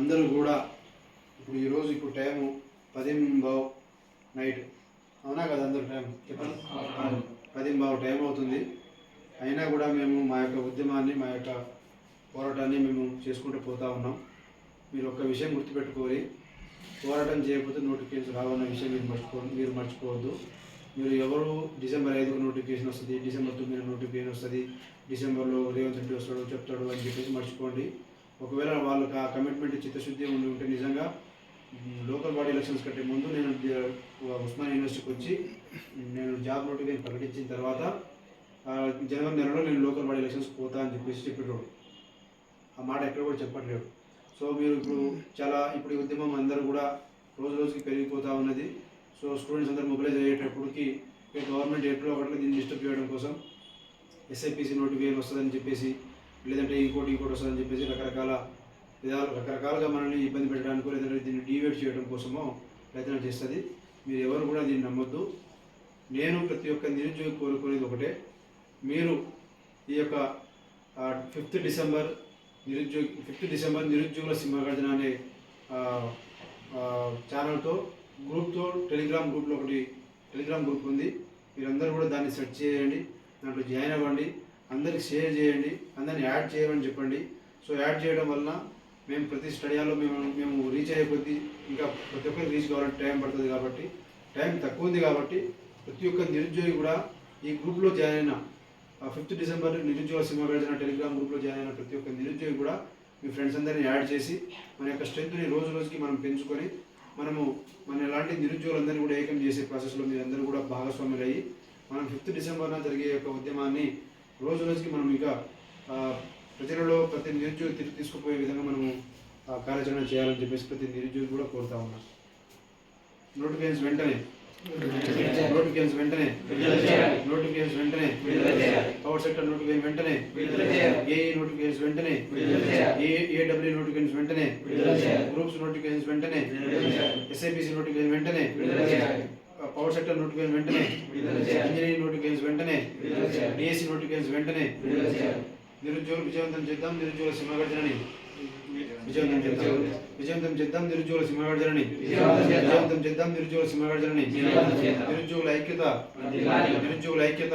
అందరూ కూడా ఇప్పుడు ఈరోజు ఇప్పుడు టైము పదింబావు నైట్. అవునా కదా అందరూ టైం? చెప్పండి. పదింబావు టైం అవుతుంది. అయినా కూడా మేము మా యొక్క ఉద్యమాన్ని మా యొక్క పోరాటాన్ని మేము చేసుకుంటూ పోతా ఉన్నాం. మీరు ఒక్క విషయం గుర్తుపెట్టుకోవాలి. పోరాటం చేయకపోతే నోటిఫికేషన్ రావన్న విషయం మీరు మర్చిపో మీరు మర్చిపోవద్దు. మీరు ఎవరు డిసెంబర్ ఐదుకు నోటిఫికేషన్ వస్తుంది డిసెంబర్ తొమ్మిది నోటిఫికేషన్ వస్తుంది డిసెంబర్లో రేవంత్ రెడ్డి వస్తాడు చెప్తాడు అని చెప్పేసి మర్చిపోండి. ఒకవేళ వాళ్ళకి ఆ కమిట్మెంట్ చిత్తశుద్ధి ఉండి ఉంటే నిజంగా లోకల్ బాడీ ఎలక్షన్స్ కంటే ముందు నేను ఉస్మాన్ యూనివర్సిటీకి వచ్చి నేను జాబ్ నోటిఫికేషన్ ప్రకటించిన తర్వాత జనవరి నెలలో నేను లోకల్ బాడీ ఎలక్షన్స్ పోతా అని చెప్పేసి చెప్పేటోడు. ఆ మాట ఎక్కడ కూడా చెప్పట్లేడు సో మీరు ఇప్పుడు చాలా ఇప్పుడు ఉద్యమం అందరూ కూడా రోజు రోజుకి పెరిగిపోతూ ఉన్నది. సో స్టూడెంట్స్ అందరూ మొబిలైజ్ అయ్యేటప్పటికి గవర్నమెంట్ ఎట్లో ఒకటి దీన్ని డిస్టర్బ్ చేయడం కోసం ఎస్ఐపిసి నోటిఫికేషన్ వస్తుందని చెప్పేసి లేదంటే ఇంకోటి ఇంకోటి వస్తుందని చెప్పేసి రకరకాల విధాలు రకరకాలుగా మనల్ని ఇబ్బంది పెట్టడానికో లేదంటే దీన్ని డివేట్ చేయడం కోసమో ప్రయత్నం చేస్తుంది. మీరు ఎవరు కూడా దీన్ని నమ్మొద్దు. నేను ప్రతి ఒక్క నిరుద్యోగి కోరుకునేది ఒకటే. మీరు ఈ యొక్క ఫిఫ్త్ డిసెంబర్ నిరుద్యోగి ఫిఫ్త్ డిసెంబర్ నిరుద్యోగుల సింహగర్జన అనే ఛానల్తో గ్రూప్తో టెలిగ్రామ్ గ్రూప్లో ఒకటి టెలిగ్రామ్ గ్రూప్ ఉంది. మీరందరూ కూడా దాన్ని సెర్చ్ చేయండి. దాంట్లో జాయిన్ అవ్వండి. అందరికి షేర్ చేయండి అందరిని యాడ్ చేయమని చెప్పండి. సో యాడ్ చేయడం వలన మేము ప్రతి స్టడియాలో మేము మేము రీచ్ అయ్యే కొద్దీ ఇంకా ప్రతి ఒక్కరికి రీచ్ కావాలంటే టైం పడుతుంది కాబట్టి టైం తక్కువ ఉంది కాబట్టి ప్రతి ఒక్క నిరుద్యోగి కూడా ఈ గ్రూప్లో జాయిన్ అయిన ఫిఫ్త్ డిసెంబర్ నిరుద్యోగ సింహగర్జన టెలిగ్రామ్ గ్రూప్లో జాయిన్ అయిన ప్రతి ఒక్క నిరుద్యోగి కూడా మీ ఫ్రెండ్స్ అందరినీ యాడ్ చేసి మన యొక్క స్ట్రెంత్ని రోజు రోజుకి మనం పెంచుకొని మనము మన ఎలాంటి నిరుద్యోగులందరినీ కూడా ఏకం చేసే ప్రాసెస్లో మీరందరూ కూడా భాగస్వాములు అయ్యి మనం ఫిఫ్త్ డిసెంబర్న జరిగే యొక్క ఉద్యమాన్ని రోజు రోజుకి మనం ఇంకా ప్రజలలో ప్రతి నిరుద్యోగి తిరిగి తీసుకుపోయే విధంగా మనము కార్యాచరణ చేయాలని చెప్పేసి ప్రతి నిరుద్యోగి కూడా కోరుతా ఉన్నాం నోటిఫికేషన్ వెంటనే నోటిఫికేషన్ వెంటనే నోటిఫికేషన్ వెంటనే పవర్ సెక్టర్ నోటిఫికేషన్ వెంటనే ఏఈ నోటిఫికేషన్ వెంటనే ఏడబ్ల్యూ నోటిఫికేషన్ వెంటనే గ్రూప్స్ నోటిఫికేషన్ వెంటనే ఎస్ఐపిసి నోటిఫికేషన్ వెంటనే పవర్ సెక్టర్ నోటిఫికేషన్ వెంటనే ఇంజనీరింగ్ నోటిఫికేషన్ వెంటనే డిఎస్సి నోటిఫికేషన్ వెంటనే నిరుద్యోగులు విజయవంతం చేద్దాం నిరుద్యోగుల సింహగర్జనని విజయవంతం చేద్దాం. విజయవంతం చేద్దాం నిరుద్యోగుల సింహగర్జనని విజయవంతం చేద్దాం. నిరుద్యోగుల సింహగర్జనని నిరుద్యోగుల ఐక్యత. నిరుద్యోగుల ఐక్యత.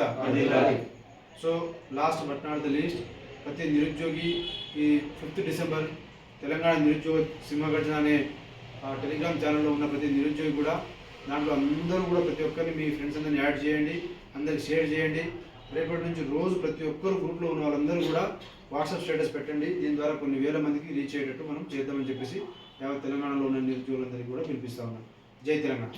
So last but not the least ప్రతి నిరుద్యోగి ఈ ఫిఫ్త్ డిసెంబర్ తెలంగాణ నిరుద్యోగ సింహగర్జన అనే టెలిగ్రామ్ ఛానల్లో ఉన్న ప్రతి నిరుద్యోగి కూడా దాంట్లో అందరూ కూడా ప్రతి ఒక్కరిని మీ ఫ్రెండ్స్ అందరిని యాడ్ చేయండి అందరికి షేర్ చేయండి. రేపటి నుంచి రోజు ప్రతి ఒక్కరు గ్రూప్లో ఉన్న వాళ్ళందరూ కూడా వాట్సాప్ స్టేటస్ పెట్టండి. దీని ద్వారా కొన్ని వేల మందికి రీచ్ అయ్యేటట్టు మనం చేద్దామని చెప్పేసి యావత్ తెలంగాణలో ఉన్న నిరుద్యోగులందరికీ కూడా పిలిపిస్తా ఉన్నాం. జై తెలంగాణ.